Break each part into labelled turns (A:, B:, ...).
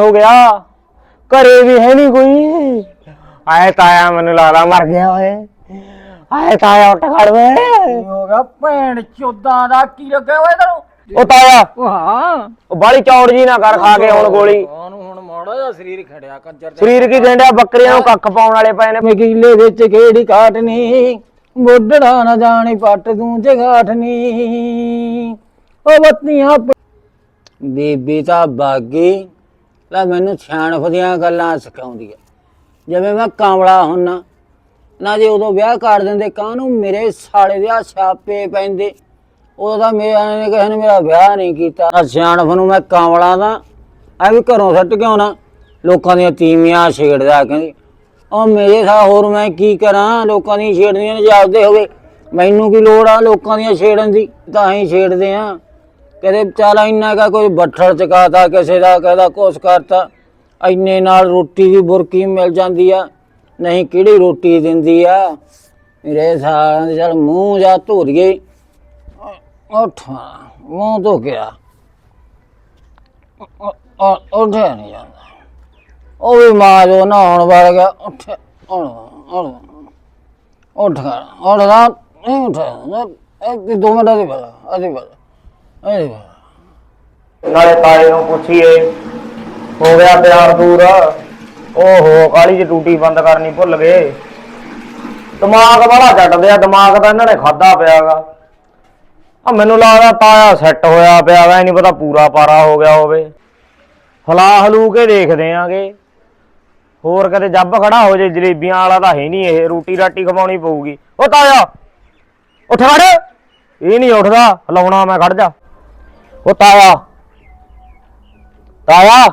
A: ਹੋ ਗਿਆ। ਘਰੇ ਵੀ ਹੈ ਨਹੀਂ ਕੋਈ। ਆਏ ਤਾਇਆ ਮੈਨੂੰ ਲੱਗਦਾ ਮਰ ਗਿਆ ਓਏ। ਆਏ ਤਾਇਆ ਉੱਠ ਖੜ ਵੇ।
B: ਕੀ ਹੋ ਗਿਆ? ਭੈਣ ਚੋਦਾਂ ਦਾ ਕੀ ਲੱਗਿਆ ਓਏ ਤੈਨੂੰ?
A: ਉਹ ਤਾਇਆ।
B: ਉਹ ਹਾਂ।
A: ਉਹ ਬਾਲੀ ਚੌੜ ਜੀ ਨਾ ਕਰ ਖਾ ਕੇ ਹੁਣ ਗੋਲੀ।
B: ਉਹਨੂੰ ਹੁਣ ਮਾੜਾ ਜਿਹਾ ਸਰੀਰ ਖੜਿਆ ਕੰਜਰ ਦੇ
A: ਸਰੀਰ ਕੀ ਗੰਡਿਆ ਬੱਕਰੀਆਂ ਨੂੰ ਕੱਖ ਪਾਉਣ ਵਾਲੇ ਪਏ ਨੇ।
B: ਮਕੀਲੇ ਵਿੱਚ ਕਿਹੜੀ ਕਾਟਨੀ ਮੋਢੜਾ ਨਾ ਜਾਣੀ ਪੱਟ ਤੂੰ ਜਗਾਠਨੀ ਉਹ ਬੱਤੀਆਂ ਪ- ਬੀਬੀ ਤਾਂ ਬਾਗੀ। ਲੈ ਮੈਨੂੰ ਸਿਆਣਪ ਦੀਆਂ ਗੱਲਾਂ ਸਿਖਾਉਂਦੀ ਹੈ ਜਿਵੇਂ ਮੈਂ ਕਾਂਵਲਾ ਹੁੰਨਾ, ਨਾ ਜੇ ਉਦੋਂ ਵਿਆਹ ਕਰ ਦਿੰਦੇ, ਕਾਹਨੂੰ ਮੇਰੇ ਸਾਲੇ ਦੇ ਆ ਛਾਪੇ ਪੈਂਦੇ? ਉਦੋਂ ਤਾਂ ਮੇਰੇ ਨੇ ਕਿਸੇ ਨੇ ਮੇਰਾ ਵਿਆਹ ਨਹੀਂ ਕੀਤਾ। ਆਹ ਸਿਆਣਪ ਨੂੰ ਮੈਂ ਕਾਂਵਲਾ ਦਾ, ਐ ਵੀ ਘਰੋਂ ਸੱਟ ਕੇ ਆਉਣਾ, ਲੋਕਾਂ ਦੀਆਂ ਤੀਵੀਆਂ ਛੇੜਦਾ ਕਹਿੰਦੀ, ਉਹ ਮੇਰੇ ਸਾ ਹੋਰ ਮੈਂ ਕੀ ਕਰਾਂ, ਲੋਕਾਂ ਦੀਆਂ ਛੇੜਦੀਆਂ ਨੇ ਜਾਪਦੇ ਹੋਵੇ। ਮੈਨੂੰ ਕੀ ਲੋੜ ਆ ਲੋਕਾਂ ਦੀਆਂ ਛੇੜਨ ਦੀ? ਤਾਂ ਹੀ ਛੇੜਦੇ ਆ। ਕਦੇ ਚੱਲ ਇੰਨਾ ਕਾ ਕੋਈ ਬੱਠਲ ਚਕਾਤਾ, ਕਿਸੇ ਦਾ ਕਹਦਾ ਕੁਛ ਕਰਤਾ। ਇੰਨੇ ਨਾਲ ਰੋਟੀ ਦੀ ਬੁਰਕੀ ਮਿਲ ਜਾਂਦੀ ਆ। ਨਹੀਂ, ਕਿਹੜੀ ਰੋਟੀ ਦਿੰਦੀ ਆ? ਮੇਰੇ ਸਾਲਾਂ ਦੇ ਚੱਲ ਮੂੰਹ ਜਾ ਧੋਰੀਏ। ਉੱਠ ਮੂੰਹ ਧੋ ਗਿਆ ਉੱਠਿਆ ਨਹੀਂ ਜਾਂਦਾ। ਉਹ ਵੀ ਮਾਂ ਜੋ ਨਹਾਉਣ ਵੜ ਗਿਆ। ਉੱਠ ਉੱਠ ਉੱਠ ਉੱਠ ਕਰ ਉੱਠਦਾ ਨਹੀਂ ਉੱਠਿਆ ਇੱਕ ਦੋ ਮਿੰਟ ਦੀ ਬੜਾ ਅਦੀ ਬੜਾ ਅਦੀ ਬੜਾ
A: ਨਾਲੇ ਤਾਏ ਨੂੰ ਪੁੱਛੀਏ, ਹੋ ਗਿਆ ਤਿਆਰ ਦੂਰ। ਓਹੋ ਕਾਲੀ ਜੀ ਟੂਟੀ ਬੰਦ ਕਰਨੀ ਭੁੱਲ ਗਏ। ਦਿਮਾਗ ਵਾਲਾ ਚੱਟਦੇ ਆ ਦਿਮਾਗ ਤਾਂ ਇਹਨਾਂ ਨੇ ਖਾਦਾ ਪਿਆਗਾ। ਆ ਮੈਨੂੰ ਲੱਗਦਾ ਤਾਇਆ ਸੈੱਟ ਹੋਇਆ ਪਿਆ ਵਾ ਨਹੀਂ ਪਤਾ ਪੂਰਾ ਪਾਰਾ ਹੋ ਗਿਆ ਹੋਵੇ। ਹਲਾ ਹਲੂ ਕੇ ਦੇਖਦੇ ਆਂਗੇ ਹੋਰ ਕਦੇ ਜੱਬ ਖੜਾ ਹੋ ਜੇ, ਜਲੇਬੀਆਂ ਵਾਲਾ ਤਾਂ ਹੈ ਨਹੀਂ ਇਹ, ਰੋਟੀ ਰਾਟੀ ਖਵਾਉਣੀ ਪਊਗੀ। ਉਹ ਤਾਇਆ, ਉੱਠ ਖੜ। ਇਹ ਨਹੀਂ ਉੱਠਦਾ ਹਲਾਉਣਾ ਮੈਂ ਖੜ ਜਾ। ਓ ਤਾਇਆ। ਤਾਇਆ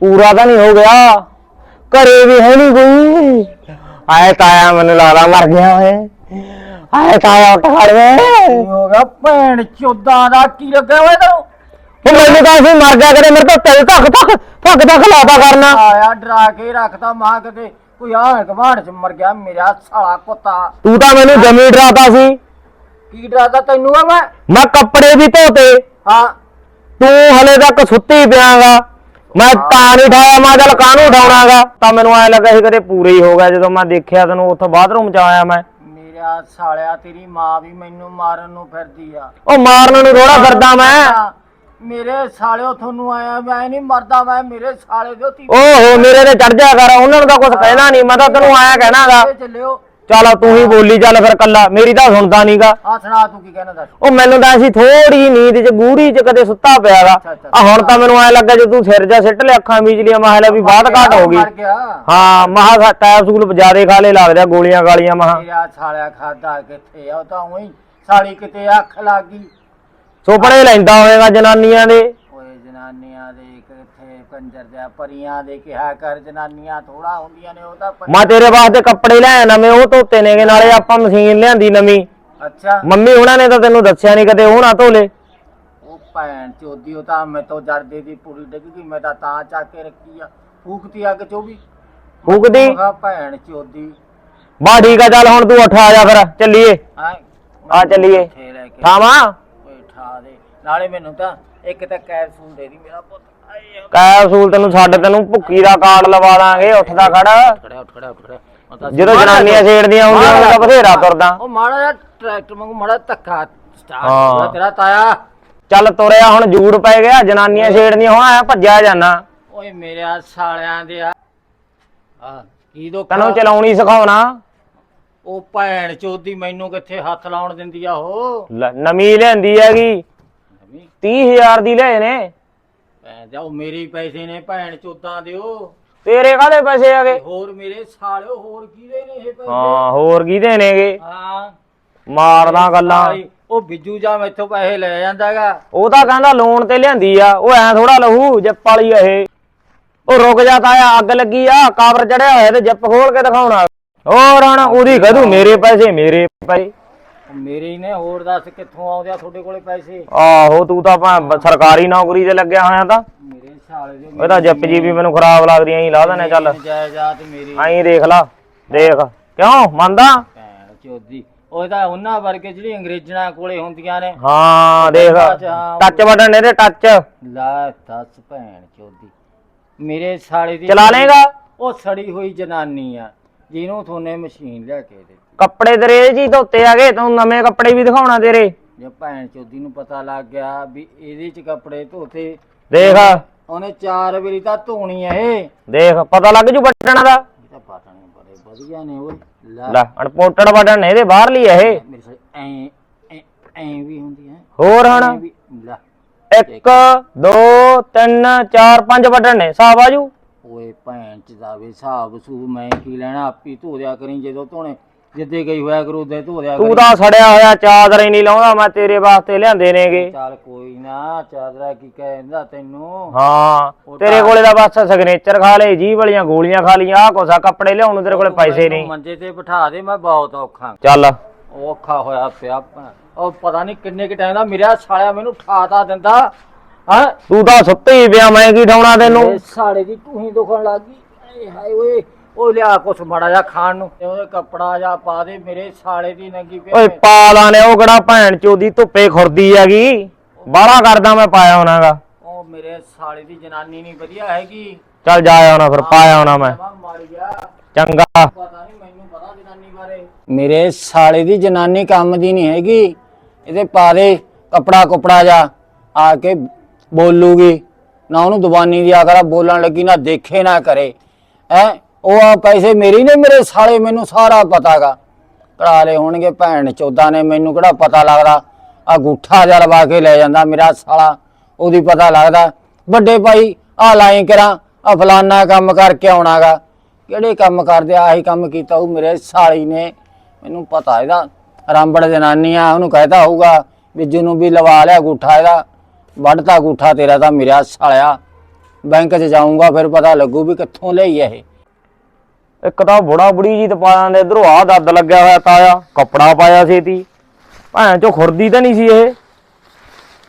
A: ਪੂਰਾ ਤਾਂ ਨਹੀਂ ਹੋ ਗਿਆ। ਘਰੇ ਵੀ ਹੈ ਨਹੀਂ ਕੋਈ। ਆਏ ਤਾਇਆ ਮੈਨੂੰ ਲੱਗਦਾ ਮਰ ਗਿਆ ਓਏ। ਆਏ ਤਾਇਆ ਉੱਠ ਖੜ ਵੇ
B: ਕੀ ਹੋ ਗਿਆ ਭੈਣ ਚੋਦਾਂ ਦਾ? ਕੀ ਲੱਗਿਆ ਓਏ ਤੈਨੂੰ?
A: ਉਹ ਮੈਨੂੰ ਤਾਂ ਅਸੀਂ ਮਰ ਗਿਆ ਕਰੇ ਮੇਰੇ ਤੋਂ ਤਿਲ ਧੱਕ ਧੱਕ ਧੱਕ ਧੱਕ ਲਾਤਾ ਕਰਨਾ।
B: ਆਇਆ ਡਰਾ ਕੇ ਰੱਖਦਾ ਮਾਂ ਕਿਤੇ। ਕੋਈ ਆ ਕਮਾੜ ਚ ਮਰ ਗਿਆ ਮੇਰਾ ਸਾਲਾ ਕੁੱਤਾ।
A: ਤੂੰ ਤਾਂ ਮੈਨੂੰ ਜਮੀ ਡਰਾਤਾ ਸੀ।
B: ਕੀ ਡਰਾਦਾ ਤੈਨੂੰ ਆ ਮੈਂ?
A: ਮੈਂ ਕੱਪੜੇ ਵੀ ਧੋਤੇ।
B: ਹਾਂ।
A: ਤੂੰ ਹਲੇ ਤੱਕ ਸੁੱਤੀ ਪਿਆਗਾ। ਮੈਂ ਤਾਂ ਨਹੀਂ ਠਾਇਆ ਮੈਂ ਚੱਲ ਕਾਹਨੂੰ ਉਠਾਉਣਾਗਾ? ਤਾਂ ਮੈਨੂੰ ਐ ਲੱਗਾ ਸੀ ਕਦੇ ਪੂਰੇ ਹੀ ਹੋ ਗਿਆ ਜਦੋਂ ਮੈਂ ਦੇਖਿਆ ਤੈਨੂੰ ਉੱਥੋਂ ਬਾਥਰੂਮ ਚ ਆਇਆ ਮੈਂ।
B: ਮੇਰਾ ਸਾਲਿਆ ਤੇਰੀ ਮਾਂ ਵੀ ਮੈਨੂੰ ਮਾਰਨ ਨੂੰ ਫਿਰਦੀ ਆ।
A: ਉਹ ਮਾਰਨ ਨੂੰ ਥੋੜਾ ਫਿਰਦਾ ਮੈਂ।
B: ਮੇਰੇ ਸਾਲਿਓ ਤੁਹਾਨੂੰ ਆਇਆ ਮੈਂ ਨਹੀਂ ਮਰਦਾ ਮੈਂ ਮੇਰੇ ਸਾਲੇ ਦੇ
A: ਓਹੋ ਮੇਰੇ ਤੇ ਚੜ ਜਾ ਕਰ ਉਹਨਾਂ ਨੂੰ ਤਾਂ ਕੁਝ ਕਹਿਣਾ ਨਹੀਂ ਮੈਂ ਤਾਂ ਤੈਨੂੰ ਆਇਆ ਕਹਿਣਾਗਾ।
B: ਚੱਲਿਓ
A: ਚੱਲ ਤੂੰ ਹੀ ਬੋਲੀ ਚੱਲ ਫਿਰ ਕੱਲਾ ਮੇਰੀ ਤਾਂ ਸੁਣਦਾ ਨਹੀਂਗਾ
B: ਆ ਸੁਣਾ ਤੂੰ ਕੀ ਕਹਿਣਾ ਦੱਸ।
A: ਉਹ ਮੈਨੂੰ ਤਾਂ ਅਸੀਂ ਥੋੜੀ ਨੀਂਦ 'ਚ ਗੂੜੀ 'ਚ ਕਦੇ ਸੁੱਤਾ ਪਿਆਗਾ। ਆ ਹੁਣ ਤਾਂ ਮੈਨੂੰ ਐ ਲੱਗਾ ਜੇ ਤੂੰ ਸਿਰ ਜਾ ਸਿੱਟ ਲਿਆ ਅੱਖਾਂ ਮੀਚ ਲਿਆ ਮਹਾਲਾ ਵੀ ਬਾਤ ਘਾਟ ਹੋ ਗਈ। ਹਾਂ ਮਹਾ ਕੈਪਸੂਲ ਜਿਆਦੇ ਖਾ ਲੇ ਲੱਗਦਾ ਗੋਲੀਆਂ ਗਾਲੀਆਂ ਮਹਾ
B: ਮੇਰਾ ਸਾਲਿਆ ਖਾਦਾ ਕਿੱਥੇ ਆ ਉਹ ਤਾਂ ਉਹੀ ਸਾਲੀ ਕਿਤੇ ਅੱਖ ਲੱਗ ਗਈ।
A: ਸੁਪਨੇ ਲੈਂਦਾ ਹੋਵੇਗਾ ਜਨਾਨੀਆਂ ਦੇ
B: ਓਏ ਜਨਾਨੀਆਂ ਦੇ ਕਿੱਥੇ ਕੰਜਰ ਦੇ ਪਰੀਆਂ ਦੇ ਕਿਹਾ ਕਰ ਜਨਾਨੀਆਂ ਥੋੜਾ ਹੁੰਦੀਆਂ ਨੇ ਉਹ ਤਾਂ ਪਰੀ-
A: ਮੈਂ ਤੇਰੇ ਵਾਸਤੇ ਕੱਪੜੇ ਲੈ ਨਵੇਂ ਉਹ ਧੋਤੇ ਨੇਗੇ ਨਾਲੇ ਆਪਾਂ ਮਸ਼ੀਨ ਲਿਆਂਦੀ ਨਵੀਂ।
B: ਅੱਛਾ।
A: ਮੰਮੀ ਉਹਨਾਂ ਨੇ ਤਾਂ ਤੈਨੂੰ ਦੱਸਿਆ ਨਹੀਂ ਕਦੇ ਉਹ ਨਾ ਧੋਲੇ
B: ਉਹ ਭੈਣ ਚੋਦੀ ਉਹ ਤਾਂ ਮੈਂ ਤੋਂ ਜਰਦੇ ਦੀ ਪੂਰੀ ਡਿੱਗ ਗਈ ਮੈਂ ਤਾਂ ਤਾਂ ਚੱਕ ਕੇ ਰੱਖੀ ਆ। ਫੂਕਤੀ ਅੱਗ ਚੋਂ ਵੀ
A: ਫੂਕਦੀ?
B: ਮੈਂ ਕਿਹਾ ਭੈਣ ਚੋਦੀ।
A: ਬਾ ਠੀਕ ਆ ਚੱਲ ਹੁਣ ਤੂੰ ਉੱਠ ਆ ਜਾ ਫਿਰ ਚੱਲੀਏ।
B: ਹਾਂ?
A: ਆ ਚੱਲੀਏ।
B: ਠੇ ਲੈ ਕੇ
A: ਠਾਵਾਂ?
B: ਦੇ। ਨਾਲੇ ਮੈਨੂੰ ਤਾਂ ਇੱਕ ਤਾਂ ਕੈਪਸੂਲ ਦੇ ਦੀ ਮੇਰਾ ਪੁੱਤ। ਆ।
A: ਕੈਪਸੂਲ ਤੈਨੂੰ ਛੱਡ ਤੈਨੂੰ ਭੁੱਕੀ ਦਾ ਕਾਰਡ ਲਵਾ ਦਾਂਗੇ ਉੱਠਦਾ ਖੜ।
B: ਉੱਠ ਉੱਠ ਤਾਂ
A: ਜਦੋਂ ਜਨਾਨੀਆਂ ਛੇੜਦੀਆਂ ਹੁੰਦੀਆਂ
B: ਮਾੜਾ
A: ਉਹ ਤਾਂ ਬਥੇਰਾ ਤੁਰਦਾ।
B: ਉਹ ਮਾੜਾ ਜਿਹਾ ਟਰੈਕਟਰ ਵਾਂਗੂ ਮਾੜਾ ਧੱਕਾ ਸਟਾਰਟ
A: ਹਾਂ।
B: ਹੋਇਆ ਤੇਰਾ ਤਾਇਆ।
A: ਚੱਲ ਤੁਰਿਆ ਹੁਣ ਜੂੜ ਪੈ ਗਿਆ ਜਨਾਨੀਆਂ ਛੇੜਦੀਆਂ ਹੁਣ ਆਇਆ ਭੱਜਿਆ ਜਾਣਾ
B: ਓਏ ਮੇਰੇ ਸਾਲਿਆਂ ਦੇ ਆ। ਆ ਕੀ ਦੋ
A: ਤੈਨੂੰ ਚਲਾਉਣੀ ਸਿਖਾਉਣਾ।
B: ਉਹ ਭੈਣ ਚੋਦੀ ਮੈਨੂੰ ਕਿੱਥੇ ਹੱਥ ਲਾਉਣ ਦਿੰਦੀ ਆ ਉਹ?
A: ਲੈ, ਨਵੀਂ ਲਿਆਂਦੀ ਹੈਗੀ।
B: ਨਵੀਂ?
A: 30000 ਦੀ ਲਏ ਨੇ।
B: ਭੈਣ ਜਾ ਉਹ ਮੇਰੇ ਪੈਸੇ ਨੇ ਭੈਣ ਚੋਦਾਂ ਦਿਓ।
A: ਤੇਰੇ ਕਾਹਦੇ ਪੈਸੇ ਹੈਗੇ
B: ਹੋਰ ਮੇਰੇ ਸਾਲਿਓ ਹੋਰ ਕਿਹਦੇ ਨੇ ਇਹ ਪੈਸੇ?
A: ਹਾਂ ਹੋਰ ਕਿਹਦੇ ਨੇਗੇ?
B: ਹਾਂ।
A: ਮਾਰਦਾ ਗੱਲਾਂ।
B: ਉਹ ਬਿੱਜੂ ਜਾ ਮੈਥੋਂ ਪੈਸੇ ਲੈ ਜਾਂਦਾਗਾ।
A: ਉਹ ਤਾਂ ਕਹਿੰਦਾ ਲੋਨ ਤੇ ਲਿਆਂਦੀ ਆ ਉਹ ਐ ਥੋੜਾ ਲਹੂ ਜੱਪ ਵਾਲੀ ਆ ਇਹ। ਉਹ ਰੁਕ ਜਾ ਤਾਇਆ ਅੱਗ ਲੱਗੀ ਆ ਕਾਬਰ ਚੜਿਆ ਹੋਇਆ ਤੇ ਜੱਪ ਖੋਲ ਕੇ ਦਿਖਾਉਣਾ। ਹੋਰ ਹਣ ਉਹਦੀ ਕਹਦੂ ਮੇਰੇ ਪੈਸੇ ਮੇਰੇ ਪੈਸੇ।
B: ਮੇਰੇ ਨੇ ਹੋਰ ਦੱਸ ਕਿੱਥੋਂ ਆਉਂਦੇ ਆ ਤੁਹਾਡੇ ਕੋਲੇ ਪੈਸੇ?
A: ਆਹੋ ਤੂੰ ਤਾਂ ਭਾਵੇਂ ਸਰਕਾਰੀ ਨੌਕਰੀ ਤੇ ਲੱਗਿਆ ਹੋਇਆ ਤਾਂ।
B: ਮੇਰੇ ਸਾਲੇ ਦੇ
A: ਇਹ ਤਾਂ ਜੱਪ ਜੀ ਵੀ ਮੈਨੂੰ ਖਰਾਬ ਲੱਗਦੀ ਐਂ ਲਾ ਦੇਣੇ ਚੱਲ।
B: ਜਾਇਦਾਦ ਮੇਰੀ।
A: ਐਂ ਦੇਖ ਲਾ ਦੇਖ। ਕਿਉਂ? ਮੰਨਦਾ?
B: ਭੈਣ ਚੋਦੀ ਉਹ ਤਾਂ ਉਹਨਾਂ ਵਰਗੇ ਜਿਹੜੀ ਅੰਗਰੇਜ਼ਾਂ ਕੋਲੇ ਹੁੰਦੀਆਂ ਨੇ।
A: ਹਾਂ ਦੇਖ। ਟੱਚ ਬਟਨ ਇਹਦੇ ਟੱਚ।
B: ਲੈ ਦੱਸ ਭੈਣ ਚੋਦੀ ਮੇਰੇ ਸਾਲੇ ਦੀ
A: ਚਲਾ ਲੇਗਾ
B: ਉਹ ਸੜੀ ਹੋਈ ਜਨਾਨੀ ਆ ਜਿਹਨੂੰ ਥੋਨੇ ਮਸ਼ੀਨ ਲਿਆ ਕੇ ਦੇ
A: ਕੱਪੜੇ ਤੇਰੇ ਜੀ ਧੋਤੇ ਆ ਗਏ ਤੂੰ ਨਵੇਂ ਕੱਪੜੇ ਵੀ ਦਿਖਾਉਣਾ ਤੇਰੇ।
B: ਜੇ ਭੈਣ ਚੋਦੀ ਨੂੰ ਪਤਾ ਲੱਗ ਗਿਆ ਵੀ ਇਹਦੇ ਚ ਕੱਪੜੇ ਧੋਤੇ।
A: ਦੇਖ।
B: ਉਹਨੇ ਚਾਰ ਵਾਰੀ ਤਾਂ ਧੋਣੀ ਐ ਇਹ।
A: ਦੇਖ ਪਤਾ ਲੱਗ ਜੂ ਬਟਣਾ ਦਾ।
B: ਇਹ ਤਾਂ ਬੜੇ ਵਧੀਆ ਨੇ ਓਏ। ਲੈ।
A: ਲੈ ਅਨਪੋਰਟਡ ਬਟਨ ਨੇ ਇਹਦੇ ਬਾਹਰਲੀ ਆ ਇਹ।
B: ਮੇਰੇ ਸਾਲੇ ਐ ਐ ਐ ਵੀ ਹੁੰਦੀ ਹੈ
A: ਹੋਰ
B: ਐਂ
A: ਹਣ
B: ਵੀ ਲੈ।
A: 1 2 3 4 5 ਬਟਨ ਨੇ ਸਾਬ ਆਜੂ
B: ਓਏ ਭੈਣ ਚ ਦਾ ਵੇ ਹਿਸਾਬ ਸੂ ਮੈਂ ਕੀ ਲੈਣਾ ਆਪੀ ਧੋ ਦਿਆ ਕਰੀ ਜਦੋਂ ਧੋਣੇ। ਜਿੱਦੇ ਗਈ ਹੋਇਆ ਕਰੂ ਉਦੇ ਧੋ ਦਿਆ
A: ਤੂੰ ਤਾਂ ਸੜਿਆ ਹੋਇਆ ਚਾਦਰ ਹੀ ਨਹੀਂ ਲਾਉਂਦਾ ਮੈਂ ਤੇਰੇ ਵਾਸਤੇ ਲਿਆਂਦੇ ਨੇਗੇ।
B: ਚੱਲ ਕੋਈ ਨਾ ਚਾਦਰਾ ਕੀ ਕਹਿੰਦਾ ਤੈਨੂੰ?
A: ਹਾਂ ਤੇਰੇ ਕੋਲੇ ਦਾ ਬਸ ਸਿਗਨੇਚਰ ਖਾ ਲੇ ਜੀ ਵਾਲੀਆਂ ਗੋਲੀਆਂ ਖਾ ਲੀਆਂ ਆ ਕੋਸਾ ਕੱਪੜੇ ਲਿਆਉਣ ਨੂੰ ਤੇਰੇ ਕੋਲੇ ਪੈਸੇ ਨਹੀਂ।
B: ਮੰਜੇ ਤੇ ਬਿਠਾ ਦੇ ਮੈਂ ਬਹੁਤ ਔਖਾ।
A: ਚੱਲ।
B: ਔਖਾ ਹੋਇਆ ਪਿਆ। ਉਹ ਪਤਾ ਨਹੀਂ ਕਿੰਨੇ ਕਿ ਟਾਈਮ ਦਾ ਮੇਰਾ ਸਾਲਿਆ ਮੈਨੂੰ ਠਾਤਾ ਦਿੰਦਾ। ਹਾਂ?
A: ਤੂੰ ਤਾਂ ਸੁੱਤੇ ਹੀ ਪਿਆ ਮੈਂ ਕੀ ਠਾਉਣਾ ਤੈਨੂੰ?
B: ਸਾਲੇ ਦੀ ਟੂਹੀ ਦੁਖਣ ਲੱਗ ਹਾਏ ਓਏ। ਉਹ ਲਿਆ ਕੁਛ ਮਾੜਾ ਜਿਹਾ ਖਾਣ ਨੂੰ ਤੇ ਉਹਦੇ ਕੱਪੜਾ ਜਿਹਾ ਪਾ ਦੇ ਮੇਰੇ ਸਾਲੇ ਦੀ ਨੰਗੀ
A: ਓਏ
B: ਪਈ
A: ਪਾ ਲਾਣੇ ਉਹ ਕਿਹੜਾ ਭੈਣ ਚੋਦੀ ਧੁੱਪੇ ਖੁਰਦੀ ਹੈਗੀ? ਬਾਹਲਾ ਕਰਦਾ ਮੈਂ ਪਾਇਆ ਹੋਣਾਗਾ।
B: ਉਹ ਮੇਰੇ ਸਾਲੇ ਦੀ ਜਨਾਨੀ ਨਹੀਂ ਵਧੀਆ ਹੈਗੀ।
A: ਚੱਲ ਜਾ ਆਉਣਾ ਫਿਰ ਪਾਇਆ ਹੋਣਾ ਮੈਂ।
B: ਜਮਾਂ ਮਰ ਗਿਆ।
A: ਚੰਗਾ।
B: ਪਤਾ ਨਹੀਂ ਮੈਨੂੰ ਪਤਾ ਜਨਾਨੀ ਬਾਰੇ। ਮੇਰੇ ਸਾਲੇ ਦੀ ਜਨਾਨੀ ਕੰਮ ਦੀ ਨਹੀਂ ਹੈਗੀ। ਇਹਦੇ ਪਾ ਦੇ ਕਪੜਾ ਕੁਪੜਾ ਜਾ ਆ ਕੇ ਬੋਲੂਗੀ। ਨਾ ਉਹਨੂੰ ਜ਼ੁਬਾਨੀ ਦੀ ਆਕਰਾ ਬੋਲਣ ਲੱਗੀ ਨਾ ਦੇਖੇ ਨਾ ਕਰੇ। ਹੈ? ਉਹ ਆ ਪੈਸੇ ਮੇਰੀ ਨੇ, ਮੇਰੇ ਸਾਲੇ ਮੈਨੂੰ ਸਾਰਾ ਪਤਾਗਾ। ਕਰਾ ਲਏ ਹੋਣਗੇ ਭੈਣ, ਚੋਦਾ ਨੇ ਮੈਨੂੰ ਕਿਹੜਾ ਪਤਾ ਲੱਗਦਾ? ਆ ਗੁੱਠਾ ਜਿਹਾ ਲਵਾ ਕੇ ਲੈ ਜਾਂਦਾ ਮੇਰਾ ਸਾਲਾ, ਉਹਦੀ ਪਤਾ ਲੱਗਦਾ। ਵੱਡੇ ਭਾਈ ਆ ਲਾਈ ਕਰਾਂ ਆ ਫਲਾਨਾ ਕੰਮ ਕਰਕੇ ਆਉਣਾਗਾ। ਕਿਹੜੇ ਕੰਮ ਕਰਦੇ, ਆਹੀ ਕੰਮ ਕੀਤਾ ਉਹ ਮੇਰੇ ਸਾਲੀ ਨੇ। ਮੈਨੂੰ ਪਤਾ ਇਹਦਾ, ਰਾਮਬੜ ਜਨਾਨੀ ਆ ਉਹਨੂੰ ਕਹਿਤਾ ਹੋਊਗਾ ਵੀ ਜਿਹਨੂੰ ਵੀ ਲਵਾ ਲਿਆ ਗੁੱਠਾ ਇਹਦਾ, ਵੱਢਤਾ ਗੁੱਠਾ ਤੇਰਾ ਤਾਂ ਮੇਰਾ ਸਾਲਿਆ। ਬੈਂਕ 'ਚ ਜਾਊਂਗਾ, ਫਿਰ ਪਤਾ ਲੱਗੂ ਵੀ ਕਿੱਥੋਂ ਲਈ ਇਹ।
A: ਇੱਕ ਤਾਂ ਬੁੜਾ ਬੁੜੀ ਜੀ ਤੇ ਪਾ ਇਧਰੋਂ ਆ ਦੱਦ ਲੱਗਿਆ ਹੋਇਆ ਤਾਇਆ, ਕੱਪੜਾ ਪਾਇਆ ਸੀ ਤੀ ਭੈਣ ਚੋ ਖੁਰਦੀ ਤਾਂ ਨਹੀਂ ਸੀ ਇਹ।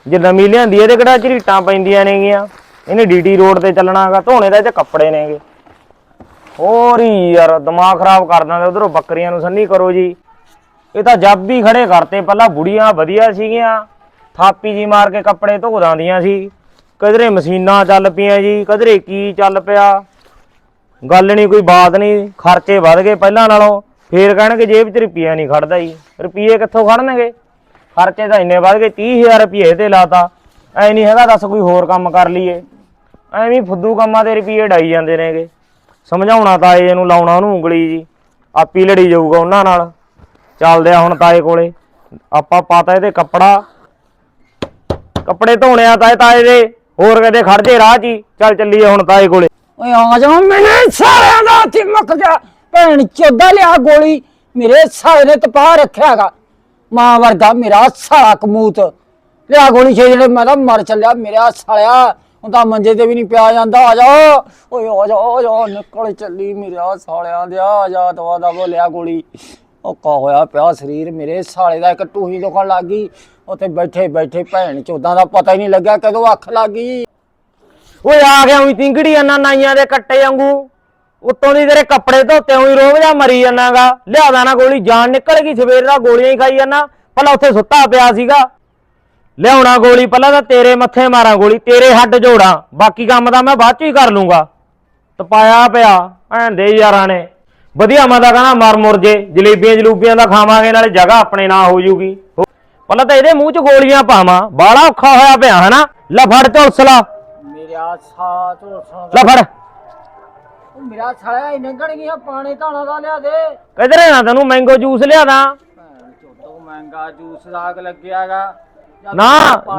A: ਜੇ ਨਵੀਂ ਲਿਆਂਦੀ ਇਹਦੇ ਕਿਹੜਾ ਝਰੀਟਾਂ ਪੈਂਦੀਆਂ ਨੇਗੀਆਂ? ਇਹਨੇ ਡੀਟੀ ਰੋਡ ਤੇ ਚੱਲਣਾਗਾ ਧੋਣੇ ਦਾ ਇਹ 'ਚ ਕੱਪੜੇ ਨੇਗੇ। ਹੋਰ ਹੀ ਯਾਰ, ਦਿਮਾਗ ਖਰਾਬ ਕਰ ਦਿੰਦੇ ਉਧਰੋਂ ਬੱਕਰੀਆਂ ਨੂੰ, ਸੰਨੀ ਕਰੋ ਜੀ। ਇਹ ਤਾਂ ਜੱਬ ਵੀ ਖੜੇ ਕਰਤੇ, ਪਹਿਲਾਂ ਬੁੜੀਆਂ ਵਧੀਆ ਸੀਗੀਆਂ। ਥਾਪੀ ਜੀ ਮਾਰ ਕੇ ਕੱਪੜੇ ਧੋ ਦਿੰਦੀਆਂ ਸੀ। ਕਿਧਰੇ ਮਸ਼ੀਨਾਂ ਚੱਲ ਪਈਆਂ ਜੀ, ਕਿਧਰੇ ਕੀ ਚੱਲ ਪਿਆ। ਗੱਲ ਨਹੀਂ, ਕੋਈ ਬਾਤ ਨਹੀਂ, ਖਰਚੇ ਵੱਧ ਗਏ ਪਹਿਲਾਂ ਨਾਲੋਂ। ਫੇਰ ਕਹਿਣਗੇ ਜੇਬ 'ਚ ਰੁਪਈਆ ਨਹੀਂ ਖੜਦਾ ਜੀ। ਰੁਪਈਏ ਕਿੱਥੋਂ ਖੜਨਗੇ? ਖਰਚੇ ਤਾਂ ਇੰਨੇ ਵੱਧ ਗਏ 30000 ਰੁਪਈਏ ਤੇ ਲਾਤਾ। ਐ ਨਹੀਂ ਹੈਗਾ, ਦੱਸ ਕੋਈ ਹੋਰ ਕੰਮ ਕਰ ਲਈਏ। ਐਵੇਂ ਫੁੱਦੂ ਕੰਮਾਂ ਤੇ ਰੁਪਈਏ ਡਾਈ ਜਾਂਦੇ ਨੇਗੇ। ਸਮਝਾਉਣਾ ਤਾਏ ਇਹਨੂੰ ਲਾਉਣਾ ਉਹਨੂੰ ਉਂਗਲੀ ਜੀ। ਆਪੀ ਲੜੀ ਜਾਊਗਾ ਉਹਨਾਂ ਨਾਲ। ਚੱਲਦੇ ਆ ਹੁਣ ਤਾਏ ਕੋਲੇ। ਆਪਾਂ ਪਾਤਾ ਇਹਦੇ ਕੱਪੜਾ। ਕੱਪੜੇ ਧੋਣੇ ਆ ਤਾਏ ਤਾਏ ਦੇ। ਹੋਰ ਕਦੇ ਖੜ ਰਾਹ 'ਚ ਹੀ। ਚੱਲ ਚੱਲੀਏ ਹੁਣ ਤਾਏ ਕੋਲੇ।
B: ਓਏ ਆ ਜਾ, ਮੇਰੇ ਸਾਰਿਆਂ ਦਾ ਹੱਥੀ ਮੁੱਕ ਜਾ ਭੈਣ ਚੋਦਾ ਲਿਆ ਗੋਲੀ, ਮੇਰੇ ਸਾਲੇ ਨੇ ਤਪਾ ਰੱਖਿਆਗਾ ਮਾਂ ਵਰਗਾ ਮੇਰਾ ਸਾਲਾ ਕਮੂਤ। ਲਿਆ ਗੋਲੀ ਛੇ ਜਿਹੜੇ ਮੈਂ ਤਾਂ ਮਰ ਚੱਲਿਆ, ਮੇਰਾ ਸਾਲਿਆ। ਹੁਣ ਤਾਂ ਮੰਜੇ ਤੇ ਵੀ ਨਹੀਂ ਪਿਆ ਜਾਂਦਾ, ਆ ਜਾ। ਓਏ ਆ ਜਾ ਆ ਜਾ, ਨਿਕਲ ਚੱਲੀ ਮੇਰਾ ਸਾਲਿਆਂ ਦੇ, ਆ ਜਾ, ਦਵਾ ਦਾ ਲਿਆ ਗੋਲੀ। ਉਹ ਕਾ ਹੋਇਆ ਪਿਆ ਸਰੀਰ, ਮੇਰੇ ਸਾਲੇ ਦਾ ਇੱਕ ਟੂਹੀ ਦੁਖਣ ਲੱਗ ਗਈ। ਉੱਥੇ ਬੈਠੇ ਬੈਠੇ ਭੈਣ ਚੋਦਾਂ ਦਾ ਪਤਾ ਹੀ ਨਹੀਂ ਲੱਗਿਆ, ਕਦੋਂ ਅੱਖ ਲੱਗ ਗਈ।
A: ਓਏ ਆ ਗਿਆ ਉਹੀ ਤਿੰਗੜੀ ਅੰਨਾ ਨਾਈਆਂ ਦੇ ਕੱਟੇ ਵਾਂਗੂ। ਉੱਤੋਂ ਦੀ ਤੇਰੇ ਕੱਪੜੇ ਧੋਤੇ ਉਹੀ ਰੋਗ ਜਾ ਮਰੀ ਜਾਣਾਗਾ ਲਿਆਦਾ ਨਾ ਗੋਲੀ, ਜਾਨ ਨਿਕਲ ਗਈ, ਸਵੇਰ ਦਾ ਗੋਲੀਆਂ ਹੀ ਖਾਈ ਜਾਣਾ ਪਹਿਲਾਂ ਉੱਥੇ ਸੁੱਤਾ ਪਿਆ ਸੀਗਾ। ਲਿਆਉਣਾ ਗੋਲੀ, ਪਹਿਲਾਂ ਤਾਂ ਤੇਰੇ ਮੱਥੇ ਮਾਰਾਂ ਗੋਲੀ, ਤੇਰੇ ਹੱਡ ਜੋੜਾਂ। ਬਾਕੀ ਕੰਮ ਤਾਂ ਮੈਂ ਬਾਅਦ ਚ ਹੀ ਕਰ ਲੂੰਗਾ। ਤਪਾਇਆ ਪਿਆ, ਐਂ ਦੇ ਯਾਰਾਂ ਨੇ। ਵਧੀਆ ਮੈਂ ਤਾਂ ਕਹਣਾ ਮਰ ਮੁਰ ਜੇ, ਜਲੇਬੀਆਂ ਜਲੂਬੀਆਂ ਦਾ ਖਾਵਾਂਗੇ, ਨਾਲੇ ਜਗ੍ਹਾ ਆਪਣੇ ਨਾਂ ਹੋ ਜੂਗੀ। ਪਹਿਲਾਂ ਤਾਂ ਇਹਦੇ ਮੂੰਹ 'ਚ ਗੋਲੀਆਂ ਪਾਵਾਂ ਬਾਹਲਾ ਔਖਾ ਹੋਇਆ ਪਿਆ, ਹਨਾ? ਲੈ ਫੜ ਉਸਲਾ।
B: ਮੇਰਾ ਸਾਹ ਝੋਲਸਣ
A: ਲੈ ਫੜ।
B: ਉਹ ਮੇਰਾ ਸਾਲਿਆ ਨੰਗਣ ਗਿਆ ਪਾਣੀ ਧਾਣਾ ਦਾ ਲਿਆ ਦੇ।
A: ਕਿਧਰੇ ਨਾ ਤੈਨੂੰ ਮੈਂਗੋ ਜੂਸ ਲਿਆਦਾ
B: ਭੈਣ ਚੋਦੋ ਮਹਿੰਗਾ ਜੂਸ ਲਾਗ ਲੱਗਿਆਗਾ
A: ਨਾ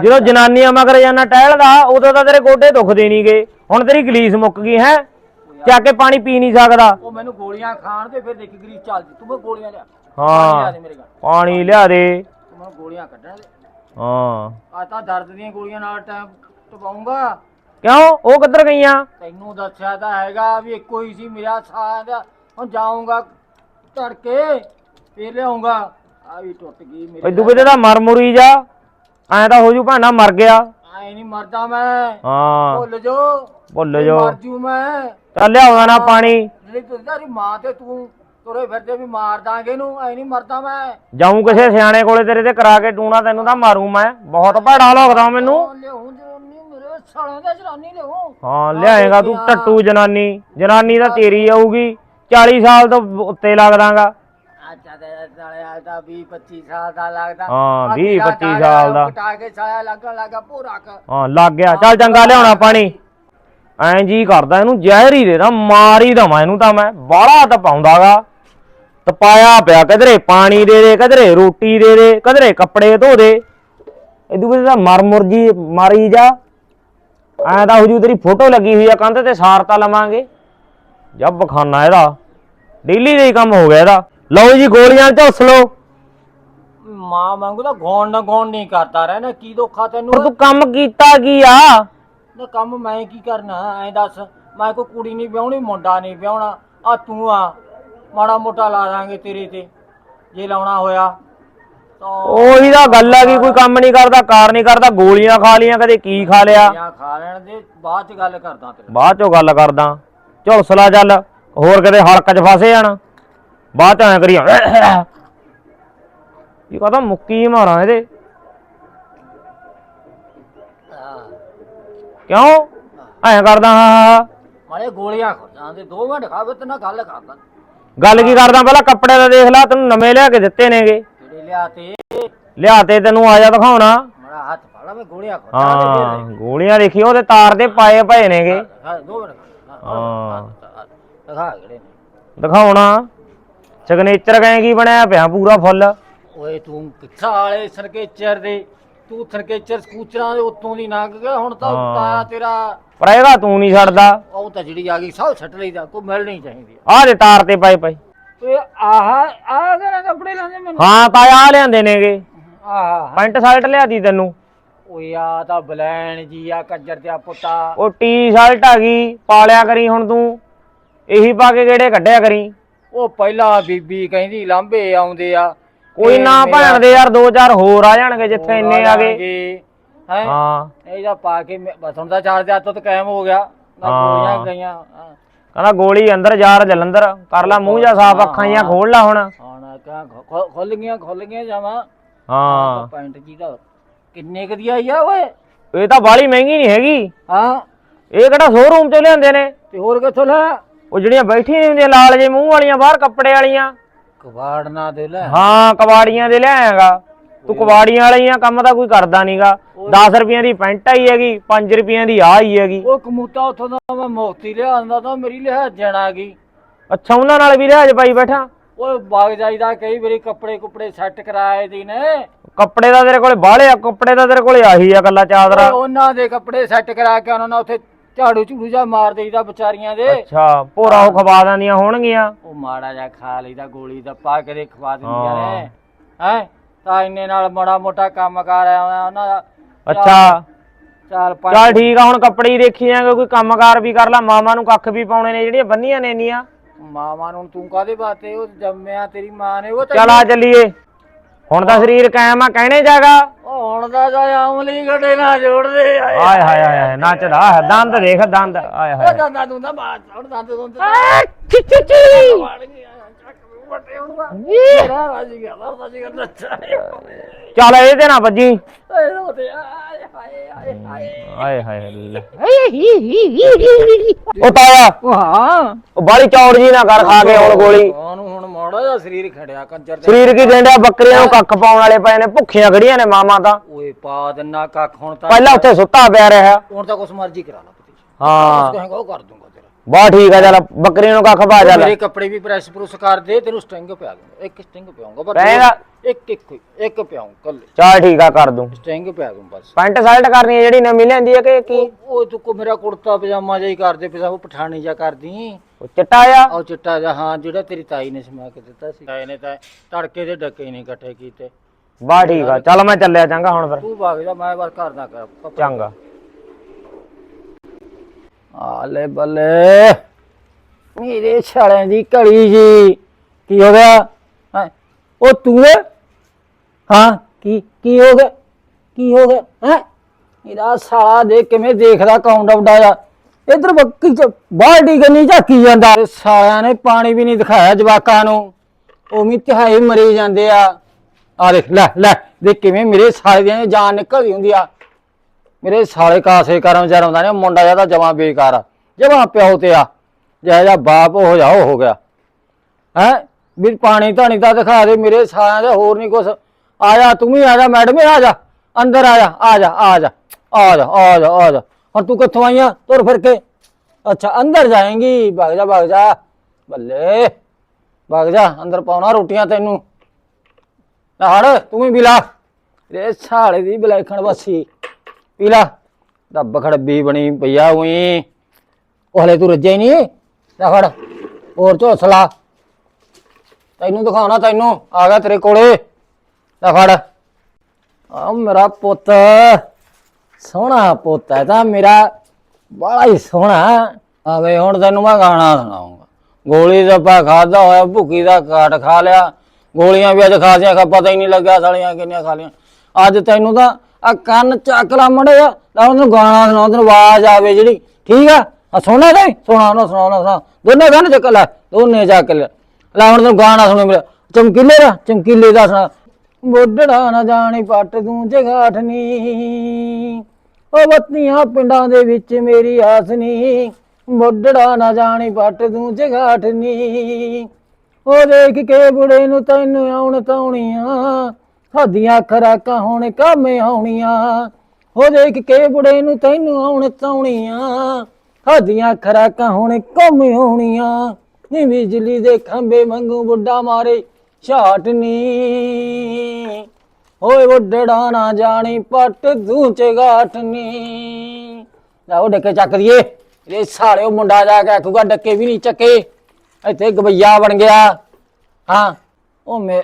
A: ਜਦੋਂ ਜਨਾਨੀਆਂ ਮਗਰ ਜਾਣਾ ਟਹਿਲਦਾ ਉਦੋਂ ਤਾਂ ਤੇਰੇ ਗੋਡੇ ਦੁਖਦੇ ਨਹੀਂਗੇ ਹੁਣ ਤੇਰੀ ਗਲੀਸ ਮੁੱਕ ਗਈ ਹੈ। ਜਾ ਕੇ ਪਾਣੀ ਪੀ ਨਹੀਂ ਸਕਦਾ।
B: ਉਹ ਮੈਨੂੰ ਗੋਲੀਆਂ ਖਾਣ ਤੇ ਫਿਰ ਦੇਖ ਗਰੀ ਚੱਲਦੀ ਤੂੰ ਮੈਂ ਗੋਲੀਆਂ ਲਿਆ।
A: ਹਾਂ
B: ਲਿਆ ਦੇ ਮੇਰੇ ਘਰ।
A: ਪਾਣੀ ਲਿਆ ਦੇ।
B: ਤੂੰ ਮੈਨੂੰ ਗੋਲੀਆਂ ਕੱਢਣ ਦੇ।
A: ਹਾਂ।
B: ਆ ਤਾਂ ਦਰਦ ਦੀਆਂ ਗੋਲੀਆਂ ਨਾਲ ਟਾਈਮ ਟਪਾਉਂਗਾ।
A: ਕਿਉਂ? ਉਹ ਕਿੱਧਰ ਗਈਆਂ?
B: ਤੈਨੂੰ ਦੱਸਿਆ ਤਾਂ ਹੈਗਾ ਵੀ ਇੱਕੋ ਹੀ ਸੀ ਮੇਰਾ ਸਾਹ ਦਾ ਹੁਣ ਜਾਊਂਗਾ ਤੜਕੇ ਫੇਰ ਲਿਆਉਂਗਾ ਆ ਵੀ ਟੁੱਟ ਗਈ ਮੇਰੇ
A: ਐਦੂ ਕਿਤੇ ਦਾ ਮਰ ਮੁਰੀ ਜਾ। ਐਂ ਤਾਂ ਹੋ ਜੂ ਭਾਣਾ ਮਰ ਗਿਆ।
B: ਐ ਨਹੀਂ ਮਰਦਾ ਮੈਂ।
A: ਹਾਂ।
B: ਭੁੱਲ ਜੋ।
A: ਭੁੱਲ ਜੋ
B: ਮਰ ਜੂ ਮੈਂ।
A: ਚੱਲ ਲਿਆਉਂਦਾ ਨਾ ਪਾਣੀ।
B: ਜਿਹੜੀ ਤੂੰ ਤੇਰੀ ਮਾਂ ਤੇ ਤੂੰ ਤੁਰੇ ਫਿਰਦੇ ਵੀ ਮਾਰ ਦਾਂਗੇ ਇਹਨੂੰ ਐ ਨਹੀਂ ਮਰਦਾ ਮੈਂ।
A: ਜਾਊਂ ਕਿਸੇ ਸਿਆਣੇ ਕੋਲੇ ਤੇਰੇ ਤੇ ਕਰਾ ਕੇ ਟੂਣਾ ਤੈਨੂੰ ਤਾਂ ਮਾਰੂ ਮੈਂ। ਬਹੁਤ ਭੈੜਾ ਲੱਗਦਾ ਮੈਨੂੰ।
B: ਲਿਆਉਂ ਜੋ। ਸਾਲਿਆਂ ਦਾ ਜਨਾਨੀ ਦੇ ਹੋ
A: ਲਿਆਏਗਾ ਤੂੰ ਟੱਟੂ ਜਨਾਨੀ। ਜਨਾਨੀ ਤਾਂ ਤੇਰੀ ਆਊਗੀ। 40 ਸਾਲ ਤੋਂ ਉੱਤੇ ਲੱਗਦਾਗਾ।
B: ਅੱਛਾ ਤੇ ਸਾਲਿਆ ਦਾ 20 25 ਸਾਲ ਦਾ ਲੱਗਦਾ।
A: ਹਾਂ,
B: ਆਹ
A: 20
B: ਤੇਰਾ
A: 25
B: ਸਾਲਿਆ
A: ਸਾਲ ਦਾ।
B: ਪਟਾ ਕੇ ਸਾਲਿਆ ਲੱਗਣ ਲੱਗਾ ਪੂਰਾ ਕ।
A: ਹਾਂ ਲੱਗ ਗਿਆ। ਚੱਲ ਚੰਗਾ ਲਿਆਉਣਾ ਪਾਣੀ। ਐਂ ਜੀ ਕਰਦਾ ਇਹਨੂੰ ਜ਼ਹਿਰ ਹੀ ਦੇ ਦਾ ਮਾਰ ਹੀ ਦਵਾਂ ਇਹਨੂੰ ਤਾਂ ਮੈਂ। ਬਾਹਲਾ ਤਾਂ ਪਾਉਂਦਾਗਾ। ਤਪਾਇਆ ਪਿਆ ਕਿਧਰੇ ਪਾਣੀ ਦੇ ਦੇ ਕਿਧਰੇ ਰੋਟੀ ਦੇ ਦੇ ਕਿਧਰੇ ਕੱਪੜੇ ਧੋ ਦੇ। ਇਦੂ ਵਿੱਚ ਤਾਂ ਮਰ ਮੁਰ ਜੀ ਮਾਰੀ ਜਾ। ਐਂ ਤਾਂ ਹਜੂ ਤੇਰੀ ਫੋਟੋ ਲੱਗੀ ਹੋਈ ਆ ਕੰਧ ਤੇ ਸਾਰ ਤਾਂ ਲਵਾਂਗੇ। ਜੱਬ ਬਖਾਨਾ ਇਹਦਾ। ਡੇਲੀ ਦਾ ਹੀ ਕੰਮ ਹੋ ਗਿਆ ਇਹਦਾ। ਲਓ ਜੀ ਗੋਲੀਆਂ ਝੁੱਸ ਲਓ।
B: ਮਾਂ ਵਾਂਗੂ ਤਾਂ ਗੌਣ ਨਾ ਗੌਣ ਨਹੀਂ ਕਰਦਾ ਰਹਿਣਾ ਕੀ ਦੁੱਖਾ ਤੈਨੂੰ?
A: ਤੂੰ ਕੰਮ ਕੀਤਾ ਕੀ ਆ?
B: ਨਾ ਕੰਮ ਮੈਂ ਕੀ ਕਰਨਾ ਐਂ ਦੱਸ। ਮੈਂ ਕੋਈ ਕੁੜੀ ਨਹੀਂ ਵਿਆਹਣੀ ਮੁੰਡਾ ਨਹੀਂ ਵਿਆਹਣਾ। ਆ ਤੂੰ ਆ ਮਾੜਾ ਮੋਟਾ ਲਾ ਦਾਂਗੇ ਤੇਰੇ ਤੇ ਜੇ ਲਾਉਣਾ ਹੋਇਆ।
A: ਉਹੀ ਤਾਂ ਗੱਲ ਆ ਕਿ ਕੋਈ ਕੰਮ ਨਹੀਂ ਕਰਦਾ ਕਾਰ ਨਹੀਂ ਕਰਦਾ ਗੋਲੀਆਂ ਖਾ ਲੀਆਂ ਕਦੇ ਕੀ ਖਾ ਲਿਆ?
B: ਜਾਂ ਖਾ ਲੈਣ ਦੇ ਬਾਅਦ ਚ ਗੱਲ ਕਰਦਾ ਤੇਰੇ
A: ਬਾਅਦ ਚੋਂ ਗੱਲ ਕਰਦਾ। ਝੁਲਸਲਾ ਚੱਲ ਹੋਰ ਕਦੇ ਹਲਕ 'ਚ ਫਸੇ ਜਾਣਾ। ਬਾਅਦ ਚ ਐਂ ਕਰੀ ਇਹ ਕਹਦਾ ਮੁੱਕੀ ਮਾਰਾਂ ਇਹਦੇ। ਕਿਉਂ? ਐਂ ਕਰਦਾ ਹਾਂ ਹਾਂ, ਹਾਂ।
B: ਮਾੜੇ ਗੋਲੀਆਂ ਖਾ ਜਾਂਦੇ 2 ਮਿੰਟ ਖਾਵੇ ਤੇ ਨਾ ਗੱਲ ਕਰਦਾ।
A: ਗੱਲ ਕੀ ਕਰਦਾ? ਪਹਿਲਾਂ ਕੱਪੜੇ ਦਾ ਦੇਖ ਲੈ ਤੈਨੂੰ ਨਵੇਂ ਲਿਆ ਕੇ ਦਿੱਤੇ ਨੇਗੇ।
B: ਲਿਆ ਤੇ।
A: ਲਿਆ ਤੇ ਤੈਨੂੰ ਆ ਜਾ ਦਿਖਾਉਣਾ।
B: ਮਾੜਾ ਹੱਥ ਫੜਾ ਮੈਂ ਗੋਲੀਆਂ ਖਾ
A: ਹਾਂ ਗੋਲੀਆਂ ਦੇਖੀ ਉਹਦੇ ਤਾਰ ਦੇ ਪਾਏ ਪਏ ਨੇਗੇ।
B: ਹਾਂ 2 ਮਿੰਟ। ਖਾ
A: ਹਾਂ
B: ਦਿਖਾ ਕਿਹੜੇ ਨੇ।
A: ਦਿਖਾਉਣਾ। ਸਿਗਨੇਚਰ ਕਹੇ ਕੀ ਬਣਿਆ ਪਿਆ ਪੂਰਾ ਫੁੱਲ?
B: ਓਏ ਤੂੰ ਕਿੱਥਾ ਵਾਲੇ ਸਰਕੇਚਰ ਦੇ? ਤੂੰ ਸਰਕੇਚਰ ਸਕੂਚਰਾਂ ਦੇ ਉੱਤੋਂ ਦੀ ਲੰਘ ਗਿਆ ਹੁਣ ਤਾਂ। ਤਾਇਆ ਤੇਰਾ
A: ਪਰ ਇਹਦਾ ਤੂੰ ਨਹੀਂ ਛੱਡਦਾ।
B: ਉਹ ਤਾਂ ਜਿਹੜੀ ਆ ਗਈ ਸਭ ਛੱਡ ਲਈਦਾ ਕੋਈ ਮਿਲ ਨਹੀਂ ਚਾਹੀਦੀ
A: ਆਹ ਦੇ ਤਾਰ ਤੇ ਪਏ ਪਏ।
B: ਓਏ ਆਹ ਆਹ ਕਿਹੜਾ ਕੱਪੜੇ ਲਾਉਂਦੇ ਮੈਨੂੰ?
A: ਹਾਂ ਤਾਇਆ ਆ ਲਿਆਂਦੇ ਨੇਗੇ।
B: ਆਹ
A: ਪੈਂਟ ਸ਼ਰਟ ਲਿਆਦੀ ਤੈਨੂੰ।
B: ਓਏ ਆ ਤਾਂ ਬਲੈਣ ਜੀ ਆ ਕੱਜਰ ਤੇ ਪੁੱਤਾ।
A: ਉਹ ਟੀ-ਸ਼ਰਟ ਆ ਗਈ ਪਾਲਿਆ ਕਰੀ ਹੁਣ ਤੂੰ। ਇਹੀ ਪਾ ਕੇ ਕਿਹੜੇ ਕੱਢਿਆ ਕਰੀ?
B: ਉਹ ਪਹਿਲਾਂ ਬੀਬੀ ਕਹਿੰਦੀ ਲਾਂਬੇ ਆਉਂਦੇ ਆ।
A: ਕੋਈ ਨਾ ਭੈਣ ਦੇ ਯਾਰ ਦੋ ਚਾਰ ਹੋਰ ਆ ਜਾਣਗੇ ਜਿੱਥੇ ਇੰਨੇ ਆ ਗਏ
B: ਹੈ?
A: ਹਾਂ।
B: ਇਹਦਾ ਪਾ ਕੇ ਬਸ ਹੁਣ ਤਾਂ ਚਾਰ ਦਿਨ ਤੋਂ ਤਾਂ ਕਾਇਮ ਹੋ ਗਿਆ। ਨਾ। ਗੋਲੀਆਂ ਗਈਆਂ
A: ਕਹਿੰਦਾ ਗੋਲੀ ਅੰਦਰ ਯਾਰ ਜਲੰਧਰ ਕਰ ਲੈ ਮੂੰਹ ਜਾ ਸਾਫ਼ ਅੱਖਾਂ ਜਾਂ ਖੋਲ ਲੈ ਹੁਣ।
B: ਹੁਣ ਕਾ ਖੁੱਲ ਗਈਆਂ ਖੁੱਲ ਗਈਆਂ ਜਾਵਾਂ।
A: ਹਾਂ।
B: ਪੈਂਟ ਜੀ ਦਾ ਕਿੰਨੇ ਕੁ ਦੀ ਆਈ ਆ ਓਏ?
A: ਇਹ ਤਾਂ ਬਾਲੀ ਮਹਿੰਗੀ ਨਹੀਂ ਹੈਗੀ।
B: ਹਾਂ।
A: ਇਹ ਕਿਹੜਾ ਸ਼ੋਰੂਮ ਚੋਂ ਲਿਆਂਦੇ ਨੇ?
B: ਤੇ ਹੋਰ ਕਿੱਥੋਂ ਲੈ?
A: ਉਹ ਜਿਹੜੀਆਂ ਬੈਠੀਆਂ ਨੀ ਹੁੰਦੀਆਂ ਲਾਲ ਜੇ ਮੂੰਹ ਵਾਲੀਆਂ ਬਾਹਰ ਕੱਪੜੇ ਵਾਲੀਆਂ।
B: ਕਬਾੜ ਨਾ ਦੇ ਲੈ।
A: ਹਾਂ ਕਬਾੜੀਆਂ ਦੇ ਲਿਆਏਗਾ ਤੂੰ ਕਬਾੜੀਆਂ ਵਾਲੀਆਂ ਕੰਮ ਤਾਂ ਕੋਈ ਕਰਦਾ ਨਹੀਂਗਾ 10 ਰੁਪਈਆਂ ਦੀ ਪੈਂਟ ਆਈ ਹੈਗੀ 5 ਰੁਪਈਆਂ ਦੀ ਆ ਹੀ ਹੈਗੀ।
B: ਉਹ ਕਮੂਤਾ ਉੱਥੋਂ ਦਾ ਮੈਂ ਮੁਫਤੀ ਲਿਆਂਦਾ ਤਾਂ ਮੇਰੀ ਲਿਆ ਜਣਾ ਗਈ।
A: ਅੱਛਾ ਉਹਨਾਂ ਨਾਲ ਵੀ ਲਿਹਾਜ ਪਾਈ ਬੈਠਾ?
B: ਓਏ ਬਾਗ ਜਾਈਦਾ ਕਈ ਵਾਰੀ ਕੱਪੜੇ ਕੁਪੜੇ ਸੈੱਟ ਕਰਾਏ ਦੀ ਨੇ।
A: ਕੱਪੜੇ ਦਾ ਤੇਰੇ ਕੋਲੇ ਬਾਹਲੇ ਆ ਕੱਪੜੇ ਦਾ ਤੇਰੇ ਕੋਲੇ ਆਹੀ ਆ ਕੱਲਾ ਚਾਦਰਾ।
B: ਉਹਨਾਂ ਦੇ ਕੱਪੜੇ ਸੈੱਟ ਕਰਾ ਕੇ ਉਹਨਾਂ ਨਾਲ ਉੱਥੇ ਝਾੜੂ ਝੂੜੂ ਜਾ ਮਾਰ ਦੇਈਦਾ ਵਿਚਾਰੀਆਂ ਦੇ।
A: ਅੱਛਾ ਭੋਰਾ ਉਹ ਖਵਾ ਦਿੰਦੀਆਂ ਹੋਣਗੀਆਂ।
B: ਉਹ ਮਾੜਾ ਜਿਹਾ ਖਾ ਲਈਦਾ ਗੋਲੀ ਦਾ ਪਾ ਕੇ ਦੇ ਖਵਾ ਦਿੰਦੀਆਂ ਨੇ। ਹੈ? ਤਾਂ ਇੰਨੇ ਨਾਲ ਮਾੜਾ ਮੋਟਾ ਕੰਮ ਕਰ ਆਇਆ ਉਹਨਾਂ ਦਾ।
A: ਅੱਛਾ।
B: ਚਾਰ ਪੰਜ
A: ਚੱਲ ਠੀਕ ਆ ਹੁਣ ਕੱਪੜੇ ਹੀ ਦੇਖੀ ਜਾਂਗੇ ਕੋਈ ਕੰਮਕਾਰ ਵੀ ਕਰ ਲੈ ਮਾਮਾ ਨੂੰ ਕੱਖ ਵੀ ਪਾਉਣੇ ਨੇ ਜਿਹੜੀਆਂ ਬੰਨੀਆਂ ਨੇ ਇੰਨੀਆਂ।
B: ਮਾਵਾਂ ਨੂੰ ਤੂੰ ਕਾਦੇ ਬਾਤੇ ਉਹ ਜੰਮਿਆ ਤੇਰੀ ਮਾਂ ਨੇ ਉਹ ਤਾਂ
A: ਚੱਲ ਆ ਚੱਲੀਏ। ਹੁਣ ਤਾਂ ਸਰੀਰ ਕਾਇਮ ਆ ਕਹਿਣੇ ਜਾਗਾ।
B: ਉਹ ਹੁਣ ਦਾ ਜਾ ਅਮਲੀ ਗੱਡੇ ਨਾ ਜੋੜਦੇ ਆਏ
A: ਆਏ ਹਾਏ ਹਾਏ ਹਾਏ ਨੱਚਦਾ ਹੈ, ਦੰਦ ਦੇਖ ਦੰਦ ਆਏ
B: ਉਹ
A: ਹਾਏ।
B: ਦੰਦਾਂ ਦੂੰਦਾ ਬਾਤ ਹੁਣ ਦੰਦ ਦੁੰਦ
A: ਚੀ। ਚੀ ਚੀ
B: ਨੂੰ ਮੇਰਾ ਗਿਆ ਗਿਆ ਨੱਚਾ
A: ਚੱਲ ਇਹਦੇ ਨਾਲ ਵੱਜੀ।
B: ਓਏ ਆਏ ਹਾਏ ਹਾਏ ਹਾਏ
A: ਆਏ। ਹਾਏ ਲੈ। ਉਹ ਤਾਇਆ
B: ਉਹ ਹਾਂ।
A: ਉਹ ਬਾਲੀ ਚੌੜ ਜੀ ਨਾ ਕਰ ਖਾ ਕੇ ਹੁਣ ਗੋਲੀ।
B: ਉਹਨੂੰ ਹੁਣ ਮਾੜਾ ਜਿਹਾ ਸਰੀਰ ਖੜਿਆ ਕੰਜਰ ਦੇ
A: ਸਰੀਰ ਕੀ ਡੰਡਿਆ ਬੱਕਰੀਆਂ ਨੂੰ ਕੱਖ ਪਾਉਣ ਵਾਲੇ ਪਏ ਨੇ ਭੁੱਖੀਆਂ ਖੜੀਆਂ ਨੇ ਮਾਮਾ ਤਾਂ।
B: ਓਏ ਪਾ ਦਿੰਨਾ ਕੱਖ ਹੁਣ ਤਾਂ।
A: ਪਹਿਲਾਂ ਉੱਥੇ ਸੁੱਤਾ ਪਿਆ ਰਿਹਾ।
B: ਹੁਣ ਤਾਂ ਕੁਛ ਮਰਜ਼ੀ ਕਰਾ ਲਾ ਪਤੀ
A: ਹਾਂ।
B: ਕਹੇਗਾ ਉਹ ਕਰ ਦੂੰਗਾ।
A: ਬਾ ਠੀਕ ਆ ਚੱਲ ਬੱਕਰੀਆਂ ਨੂੰ ਕੱਖ ਪਾ ਚੱਲ।
B: ਮੇਰੇ ਕੱਪੜੇ ਵੀ ਪ੍ਰੈਸ ਪ੍ਰੂਸ ਕਰ ਦੇ ਤੈਨੂੰ ਸਟਿੰਗ ਪਿਆ ਦੂੰਗਾ। ਇੱਕ ਸਟਿੰਗ ਪਿਆਉਂਗਾ ਬਸ
A: ਪਏਗਾ?
B: ਇੱਕ ਇੱਕ ਇੱਕ ਪਿਆਉਂ ਕੱਲੇ।
A: ਚੱਲ ਠੀਕ ਆ ਕਰ ਦੂੰ।
B: ਸਟਿੰਗ ਪਿਆ ਦੂੰ ਬਸ।
A: ਪੈਂਟ ਸ਼ਰਟ ਕਰਨੀ ਹੈ ਜਿਹੜੀ ਨਵੀਂ ਲੈਂਦੀ ਹੈ ਕਿ ਕੀ?
B: ਉਹ ਤੂੰ ਕੋ ਮੇਰਾ ਕੁੜਤਾ ਪਜਾਮਾ ਜਿਹਾ ਹੀ ਕਰ ਦੇ ਪਿਆ ਉਹ ਪਠਾਣੀ ਜਿਹਾ ਕਰਦੀ।
A: ਉਹ ਚਿੱਟਾ ਆ
B: ਉਹ ਚਿੱਟਾ ਜਿਹਾ ਹਾਂ ਜਿਹੜਾ ਤੇਰੀ ਤਾਈ ਨੇ ਸਮਾ ਕੇ ਦਿੱਤਾ ਸੀ। ਤਾਈ ਨੇ ਤਾਂ ਤੜਕੇ ਦੇ ਡੱਕੇ ਨਹੀਂ ਇਕੱਠੇ ਕੀਤੇ।
A: ਬਾ ਠੀਕ ਆ ਚੱਲ ਮੈਂ ਚੱਲਿਆ ਚੰਗਾ ਹੁਣ ਫਿਰ।
B: ਤੂੰ ਭਾਗ ਜਾ ਮੈਂ ਬਸ ਕਰਦਾ ਕਰ।
A: ਚੰਗਾ।
B: ਆਲੇ ਬੱਲੇ। ਮੇਰੇ ਛਾਲਿਆਂ ਦੀ ਘੜੀ ਜੀ। ਕੀ ਹੋ ਗਿਆ? ਹੈਂ? ਉਹ ਤੂੰ ਏ? ਹਾਂ, ਕੀ ਕੀ ਹੋ ਗਿਆ? ਕੀ ਹੋ ਗਿਆ? ਹੈ? ਇਹਦਾ ਸਾਲਾ ਦੇ ਕਿਵੇਂ ਦੇਖਦਾ ਕਾਉਂਟ ਆਊਟ ਆ। ਇਧਰ ਬੱਕੀ ਚ, ਬਾਲਟੀ ਗੰਨੀ ਝਾਕੀ ਜਾਂਦਾ। ਇਹ ਸਾਲਿਆਂ ਨੇ ਪਾਣੀ ਵੀ ਨਹੀਂ ਦਿਖਾਇਆ ਜਵਾਕਾਂ ਨੂੰ। ਉਵੇਂ ਤਿਹਾਏ ਮਰੀ ਜਾਂਦੇ ਆ। ਆ ਦੇਖ, ਲੈ ਲੈ, ਦੇਖ ਕਿਵੇਂ ਮੇਰੇ ਸਾਲੇ ਦੀ ਜਾਨ ਨਿਕਲਦੀ ਹੁੰਦੀ ਆ। ਮੇਰੇ ਸਾਲੇ ਕਾਸੇ ਕਰਮ ਜਰਮ ਦਾ ਨੇ ਮੁੰਡਾ ਜ਼ਿਆਦਾ ਜਮਾ ਬੇਕਾਰ ਆ, ਜਮਾ ਪਿਓ ਤੇ ਆ, ਜਿਹੋ ਜਿਹਾ ਬਾਪ ਹੋ ਜਾ ਉਹ ਹੋ ਗਿਆ। ਹੈ? ਵੀ ਪਾਣੀ ਧਾਣੀ ਤਾਂ ਦਿਖਾ ਦੇ, ਮੇਰੇ ਸਾਲਿਆਂ ਦੇ ਹੋਰ ਨਹੀਂ ਕੁਛ। ਆਇਆ ਤੂੰ ਵੀ ਆ ਜਾ, ਮੈਡਮ ਆ ਜਾ, ਅੰਦਰ ਆ ਜਾ ਆ ਜਾ ਆ ਜਾ ਆ ਜਾ ਆ ਜਾ ਆ ਜਾ। ਹੁਣ ਤੂੰ ਕਿੱਥੋਂ ਆਈਆਂ ਤੁਰ ਫਿਰ ਕੇ। ਅੱਛਾ, ਅੰਦਰ ਜਾਏਂਗੀ। ਭਗ ਜਾ ਭਗ ਜਾ। ਬੱਲੇ, ਭਗ ਜਾ, ਅੰਦਰ ਪਾਉਣਾ ਰੋਟੀਆਂ ਤੈਨੂੰ। ਲੈ ਤੂੰ ਵੀ ਬਿਲਾ। ਰੇ ਸਾਲੇ ਦੀ ਬਲੈਖਣ ਵਸੀ ਪੀਲਾ ਰੱਬ ਖੜਬੀ ਬਣੀ ਪਈਆ ਉਹੀ। ਉਹ ਹਲੇ ਤੂੰ ਰੱਜਿਆ ਹੀ ਨਹੀਂ। ਲੈ ਫੜ, ਹੋਰ ਝੋਸਲਾ ਤੈਨੂੰ ਦਿਖਾਉਣਾ ਤੈਨੂੰ, ਆ ਗਿਆ ਤੇਰੇ ਕੋਲੇ। ਲੈ ਫੜ। ਆ ਮੇਰਾ ਪੁੱਤ, ਸੋਹਣਾ ਪੁੱਤ ਹੈ ਤਾਂ ਮੇਰਾ। ਬੜਾ ਹੀ ਸੋਹਣਾ। ਆਵੇ ਹੁਣ ਤੈਨੂੰ ਮੈਂ ਗਾਣਾ ਸੁਣਾਉਂਗਾ। ਗੋਲੀ ਦਾ ਪਾ ਖਾਦਾ ਹੋਇਆ ਭੁੱਕੀ ਦਾ ਕਾਟ ਖਾ ਲਿਆ। ਗੋਲੀਆਂ ਵੀ ਅੱਜ ਖਾਸੀਆਂ ਖਾ ਪਤਾ ਹੀ ਨਹੀਂ ਲੱਗਿਆ ਸਾਲੀਆਂ ਕਿੰਨੀਆਂ ਖਾ ਲਿਆ। ਅੱਜ ਤੈਨੂੰ ਤਾਂ ਆ ਕੰਨ ਚੱਕ ਲਾ ਮੜਿਆ ਲੈ ਉਹਨੂੰ ਗਾਣਾ ਸੁਣਾ ਤੈਨੂੰ ਆਵਾਜ਼ ਆਵੇ ਜਿਹੜੀ, ਠੀਕ ਆ? ਆ ਸੁਣਾ ਤੇ ਸੁਣਾ, ਨਾ ਸੁਣਾ ਸੁਣਾ। ਦੋਨੇ ਕੰਨ ਚੱਕ ਲੈ, ਦੋਨੇ ਚੱਕ ਲੈ। ਲੈ ਹੁਣ ਤੈਨੂੰ ਗਾਣਾ ਸੁਣੇ ਮੇਰਾ। ਚਮਕੀਲੇ ਦਾ ਚਮਕੀਲੇ ਦਾ ਸੁਣਾ। ਮੋਢੜਾ ਨਾ ਜਾਣੀ ਪੱਟ ਤੂੰ ਜਗਾਠਨੀ। ਉਹ ਬੱਤੀਆਂ ਪਿੰਡਾਂ ਦੇ ਵਿੱਚ ਮੇਰੀ ਆਸਨੀ। ਮੋਢੜਾ ਨਾ ਜਾਣੀ ਪੱਟ ਤੂੰ ਜਗਾਠਨੀ। ਉਹ ਦੇਖ ਕੇ ਬੁੜੇ ਨੂੰ ਤੈਨੂੰ ਆਉਣ ਤਾਉਣੀਆਂ। ਸਾਡੀਆਂ ਖਰਾਕਾਂ ਹੁਣ ਕੰਮ ਆਉਣੀਆਂ? ਉਹ ਦੇਖ ਕੇ ਬੁੜੇ ਨੂੰ ਤੈਨੂੰ ਆਉਣ ਤਾਉਣੀਆਂ ਸਾਡੀਆਂ ਖਰਾਕਾਂ ਹੁਣ ਕੰਮ ਆਉਣੀਆਂ? ਨੀ ਬਿਜਲੀ ਦੇ ਖੰਭੇ ਮੰਗੂ ਬੁੱਢਾ ਮਾਰੇ ਝਾਟ ਨੀ। ਓਏ ਵੱਡੜਾ ਨਾ ਜਾਣੀ, ਪੱਟ ਤੂੰ ਚਗਾਟ ਨੀ। ਲਾਓ ਡੱਕੇ ਚੱਕ ਦਈਏ। ਇਹ ਸਾਲਿਓ ਮੁੰਡਾ ਜਾ ਕੇ ਆਖੂਗਾ, ਡੱਕੇ ਵੀ ਨਹੀਂ ਚੱਕੇ। ਇੱਥੇ ਗਵਈਆ ਬਣ ਗਿਆ। ਹਾਂ, ਉਹ ਮੇ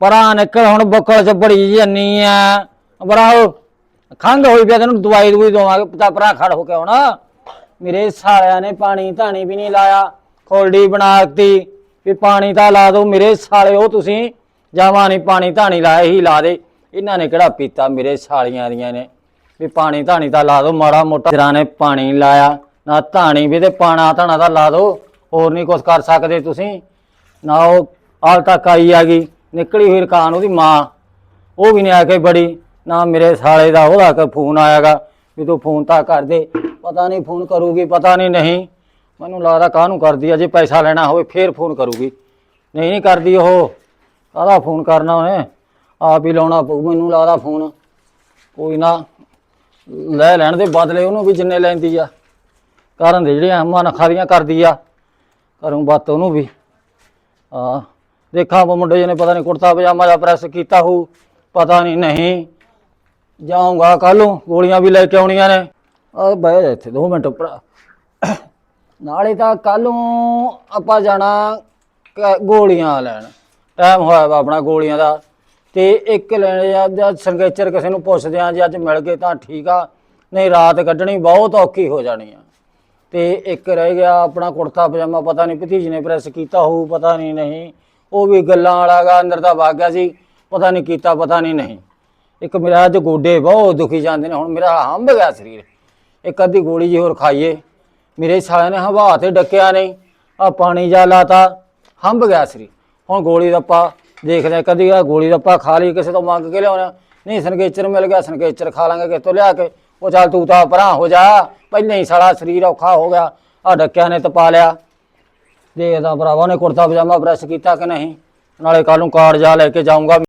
B: ਪਰਾਂ ਨਿਕਲ, ਹੁਣ ਬੁੱਕਲ ਚ ਬੜੀ ਜੰਨੀ ਆ ਬਰਾਓ ਖੰਗ ਹੋਈ ਪਿਆ ਤੈਨੂੰ ਦਵਾਈ ਦਵਾਈ ਦਵਾਂਗੇ, ਪਤਾ ਪਰਾਂ ਖੜ ਹੋ ਕੇ ਆਉਣਾ ਮੇਰੇ ਸਾਲਿਆਂ ਨੇ ਪਾਣੀ ਧਾਣੀ ਵੀ ਨਹੀਂ ਲਾਇਆ, ਖੋਲਡੀ ਬਣਾਤੀ ਵੀ ਪਾਣੀ ਤਾਂ ਲਾ ਦਿਓ ਮੇਰੇ ਸਾਲਿਓ ਤੁਸੀਂ ਜਾਵਾਂ ਨਹੀਂ, ਪਾਣੀ ਧਾਣੀ ਲਾਇਆ ਹੀ ਲਾ ਦੇ। ਇਹਨਾਂ ਨੇ ਕਿਹੜਾ ਪੀਤਾ ਮੇਰੇ ਸਾਲੀਆਂ ਦੀਆਂ ਨੇ? ਵੀ ਪਾਣੀ ਧਾਣੀ ਤਾਂ ਲਾ ਦਿਓ ਮਾੜਾ ਮੋਟਾ ਸਿਰਾਂ ਨੇ ਪਾਣੀ ਲਾਇਆ। ਨਾ ਧਾਣੀ ਵੀ ਤੇ ਪਾਣਾ ਧਾਣਾ ਤਾਂ ਲਾ ਦਿਓ ਹੋਰ ਨਹੀਂ ਕੁਝ ਕਰ ਸਕਦੇ ਤੁਸੀਂ। ਨਾ ਉਹ ਹਾਲ ਤੱਕ ਆਈ ਆ ਗਈ ਨਿਕਲੀ ਹੋਈ ਰਕਾਨ ਉਹਦੀ ਮਾਂ। ਉਹ ਵੀ ਨਹੀਂ ਆ ਕੇ ਬੜੀ, ਨਾ ਮੇਰੇ ਸਾਲੇ ਦਾ ਉਹਦਾ ਕ ਫੋਨ ਆਇਆਗਾ, ਵੀ ਤੂੰ ਫੋਨ ਤਾਂ ਕਰ ਦੇ, ਪਤਾ ਨਹੀਂ ਫੋਨ ਕਰੂਗੀ, ਪਤਾ ਨਹੀਂ ਨਹੀਂ। ਮੈਨੂੰ ਲੱਗਦਾ ਕਾਹਨੂੰ ਕਰਦੀ ਆ, ਜੇ ਪੈਸਾ ਲੈਣਾ ਹੋਵੇ ਫੇਰ ਫੋਨ ਕਰੂਗੀ। ਨਹੀਂ ਨਹੀਂ ਕਰਦੀ ਉਹ। ਕਾਹਦਾ ਫੋਨ ਕਰਨਾ ਉਹਨੇ? ਆਪ ਹੀ ਲਾਉਣਾ ਪਊ, ਮੈਨੂੰ ਲੱਗਦਾ ਫੋਨ। ਕੋਈ ਨਾ, ਲੈ ਲੈਣ ਦੇ ਬਦਲੇ ਉਹਨੂੰ ਵੀ ਜਿੰਨੇ ਲੈਂਦੀ ਆ। ਕਰਨ ਦੇ ਜਿਹੜੀਆਂ ਮਨ ਖਾਰੀਆਂ ਕਰਦੀ ਆ। ਘਰੋਂ ਬਾਤ ਉਹਨੂੰ ਵੀ। ਆ ਦੇਖਾਂ ਉਹ ਮੁੰਡੇ ਜਿਹਨੇ ਪਤਾ ਨਹੀਂ ਕੁੜਤਾ ਪਜਾਮਾ ਦਾ ਪ੍ਰੈਸ ਕੀਤਾ ਹੋਊ, ਪਤਾ ਨਹੀਂ ਨਹੀਂ। ਜਾਊਂਗਾ ਕੱਲ ਨੂੰ, ਗੋਲੀਆਂ ਵੀ ਲੈ ਕੇ ਆਉਣੀਆਂ ਨੇ। ਆ ਬਹਿ ਜਾ ਇੱਥੇ 2 ਮਿੰਟ ਭਰਾ। ਨਾਲੇ ਤਾਂ ਕੱਲ ਨੂੰ ਆਪਾਂ ਜਾਣਾ ਕ- ਗੋਲੀਆਂ ਲੈਣ। ਟਾਈਮ ਹੋਇਆ ਵਾ ਆਪਣਾ ਗੋਲੀਆਂ ਦਾ। ਤੇ ਇੱਕ ਲੈਣੇ ਆ, ਜਾਂ ਸੰਗੇਚਰ ਕਿਸੇ ਨੂੰ ਪੁੱਛਦੇ ਆ, ਜੇ ਅੱਜ ਮਿਲ ਗਏ ਤਾਂ ਠੀਕ ਆ। ਨਹੀਂ, ਰਾਤ ਕੱਢਣੀ ਬਹੁਤ ਔਖੀ ਹੋ ਜਾਣੀ ਆ। ਤੇ ਇੱਕ ਰਹਿ ਗਿਆ ਆਪਣਾ ਕੁੜਤਾ ਪਜਾਮਾ, ਪਤਾ ਨਹੀਂ ਭਤੀਜ ਨੇ ਪ੍ਰੈਸ ਕੀਤਾ ਹੋਊ, ਪਤਾ ਨਹੀਂ ਨਹੀਂ। ਉਹ ਵੀ ਗੱਲਾਂ ਵਾਲਾ ਗਾ ਅੰਦਰ ਤਾਂ ਵਗ ਗਿਆ ਸੀ, ਪਤਾ ਨਹੀਂ ਕੀਤਾ, ਪਤਾ ਨਹੀਂ ਨਹੀਂ। ਇੱਕ ਮੇਰਾ ਅੱਜ ਗੋਡੇ ਬਹੁਤ ਦੁਖੀ ਜਾਂਦੇ ਨੇ, ਹੁਣ ਮੇਰਾ ਹੰਬ ਗਿਆ ਸਰੀਰ। ਇੱਕ ਅੱਧੀ ਗੋਲੀ ਜੀ ਹੋਰ ਖਾਈਏ। ਮੇਰੇ ਸਾਲਿਆਂ ਨੇ ਹਵਾ ਤੇ ਡੱਕਿਆ ਨਹੀਂ ਆ ਪਾਣੀ ਜਾ ਲਾਤਾ ਹੰਬ ਗਿਆ ਸਰੀਰ। ਹੁਣ ਗੋਲੀ ਦਾ ਆਪਾਂ ਦੇਖਦੇ ਹਾਂ ਕਦੀ ਆ ਗੋਲੀ ਦਾ ਆਪਾਂ ਖਾ ਲਈ, ਕਿਸੇ ਤੋਂ ਮੰਗ ਕੇ ਲਿਆਉਣਾ। ਨਹੀਂ, ਸੰਕੇਚਰ ਮਿਲ ਗਿਆ, ਸੰਕੇਚਰ ਖਾ ਲਾਂਗੇ ਕਿਤੋਂ ਲਿਆ ਕੇ। ਉਹ ਚੱਲ ਤੂੰ ਤਾਂ ਪਰਾਂ ਹੋ ਜਾ, ਪਹਿਲਾਂ ਹੀ ਸਾਲਾ ਸਰੀਰ ਔਖਾ ਹੋ ਗਿਆ ਆ ਡੱਕਿਆ ਨੇ ਤਪਾ ਲਿਆ। ਦੇਖਦਾ ਭਰਾਵਾ ਨੇ ਕੁੜਤਾ ਪਜਾਮਾ ਪ੍ਰੈਸ ਕੀਤਾ ਕਿ ਨਹੀਂ? ਨਾਲੇ ਕੱਲ ਨੂੰ ਕਾਰਡ ਜਾ ਲੈ ਕੇ ਜਾਊਂਗਾ।